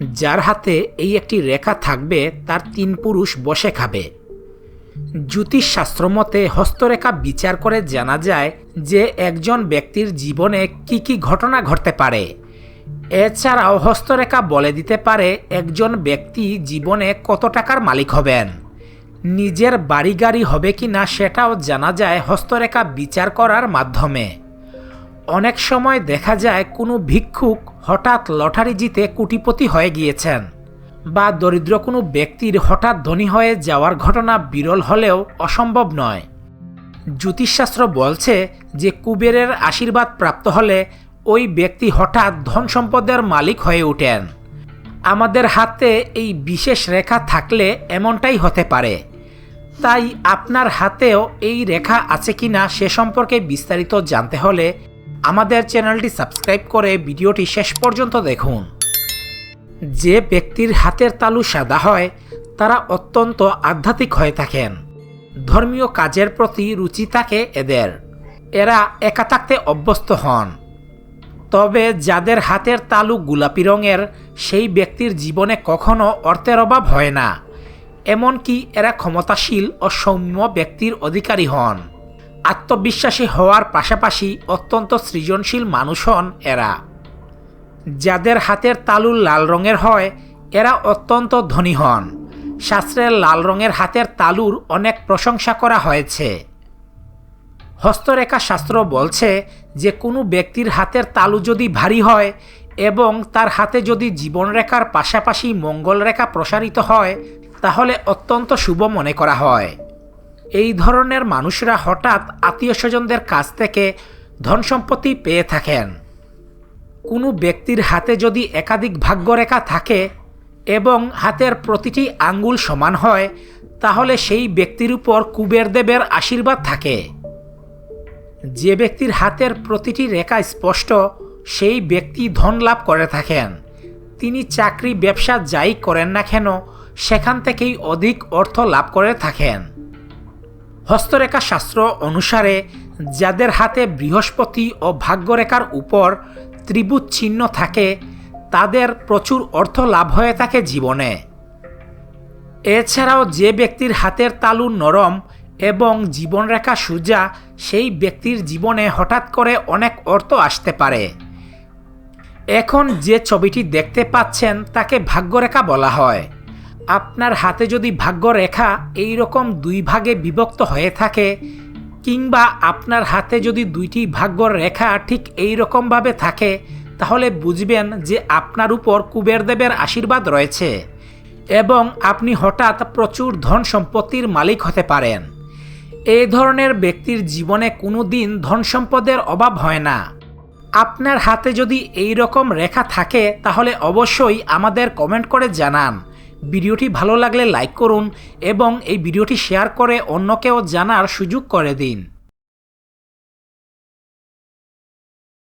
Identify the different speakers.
Speaker 1: যার হাতে এই একটি রেখা থাকবে, তার তিন পুরুষ বসে খাবে। জ্যোতিষশাস্ত্র মতে হস্তরেখা বিচার করে জানা যায় যে একজন ব্যক্তির জীবনে কি কি ঘটনা ঘটতে পারে। এছাড়াও হস্তরেখা বলে দিতে পারে একজন ব্যক্তি জীবনে কত টাকার মালিক হবেন, নিজের বাড়ি গাড়ি হবে কি না সেটাও জানা যায় হস্তরেখা বিচার করার মাধ্যমে। অনেক সময় দেখা যায় কোনো ভিক্ষুক হঠাৎ লটারি জিতে কোটিপতি হয়ে গিয়েছেন বা দরিদ্র কোনো ব্যক্তির হঠাৎ ধনী হয়ে যাওয়ার ঘটনা বিরল হলেও অসম্ভব নয়। জ্যোতিষশাস্ত্র বলছে যে কুবেরের আশীর্বাদ প্রাপ্ত হলে ওই ব্যক্তি হঠাৎ ধন সম্পদের মালিক হয়ে ওঠেন। আমাদের হাতে এই বিশেষ রেখা থাকলে এমনটাই হতে পারে। তাই আপনার হাতেও এই রেখা আছে কি না সে সম্পর্কে বিস্তারিত জানতে হলে আমাদের চ্যানেলটি সাবস্ক্রাইব করে ভিডিওটি শেষ পর্যন্ত দেখুন। যে ব্যক্তির হাতের তালু সাদা হয়, তারা অত্যন্ত আধ্যাত্মিক হয়ে থাকেন। ধর্মীয় কাজের প্রতি রুচি থাকে এদের। এরা একা থাকতে অভ্যস্ত হন। তবে যাদের হাতের তালু গোলাপি রঙের, সেই ব্যক্তির জীবনে কখনো অর্থের অভাব হয় না। এমনকি এরা ক্ষমতাশীল ও সৌম্য ব্যক্তির অধিকারী হন। আত্মবিশ্বাসী হওয়ার পাশাপাশি অত্যন্ত সৃজনশীল মানুষ হন এরা। যাদের হাতের তালু লাল রঙের হয়, এরা অত্যন্ত ধনী হন। শাস্ত্রের লাল রঙের হাতের তালুর অনেক প্রশংসা করা হয়েছে। হস্তরেখা শাস্ত্র বলছে যে, কোনো ব্যক্তির হাতের তালু যদি ভারী হয় এবং তার হাতে যদি জীবনরেখার পাশাপাশি মঙ্গল রেখা প্রসারিত হয়, তাহলে অত্যন্ত শুভ মনে করা হয়। এই ধরনের মানুষরা হঠাৎ আত্মীয় স্বজনদের কাছ থেকে ধন সম্পত্তি পেয়ে থাকেন। কোনো ব্যক্তির হাতে যদি একাধিক ভাগ্যরেখা থাকে এবং হাতের প্রতিটি আঙ্গুল সমান হয়, তাহলে সেই ব্যক্তির উপর কুবের দেবের আশীর্বাদ থাকে। যে ব্যক্তির হাতের প্রতিটি রেখা স্পষ্ট, সেই ব্যক্তি ধন লাভ করে থাকেন। তিনি চাকরি, ব্যবসা যাই করেন না কেন, সেখান থেকেই অধিক অর্থ লাভ করে থাকেন। হস্তরেখা শাস্ত্র অনুসারে, যাদের হাতে বৃহস্পতি ও ভাগ্যরেখার উপর ত্রিভুজ চিহ্ন থাকে, তাদের প্রচুর অর্থ লাভ হয়ে থাকে জীবনে। এছাড়াও যে ব্যক্তির হাতের তালু নরম এবং জীবনরেখা সোজা, সেই ব্যক্তির জীবনে হঠাৎ করে অনেক অর্থ আসতে পারে। এখন যে ছবিটি দেখতে পাচ্ছেন, তাকে ভাগ্যরেখা বলা হয়। আপনার হাতে যদি ভাগ্যরেখা এই রকম দুই ভাগে বিভক্ত হয়ে থাকে, কিংবা আপনার হাতে যদি দুইটি ভাগ্য রেখা ঠিক এই রকমভাবে থাকে, তাহলে বুঝবেন যে আপনার উপর কুবেরদেবের আশীর্বাদ রয়েছে, এবং আপনি হঠাৎ প্রচুর ধন সম্পত্তির মালিক হতে পারেন। এই ধরনের ব্যক্তির জীবনে কোনো দিন ধন সম্পদের অভাব হয় না। আপনার হাতে যদি এই রকম রেখা থাকে, তাহলে অবশ্যই আমাদের কমেন্ট করে জানান। ভিডিওটি ভালো লাগলে লাইক করুন এবং এই ভিডিওটি শেয়ার করে অন্যকেও জানার সুযোগ করে দিন।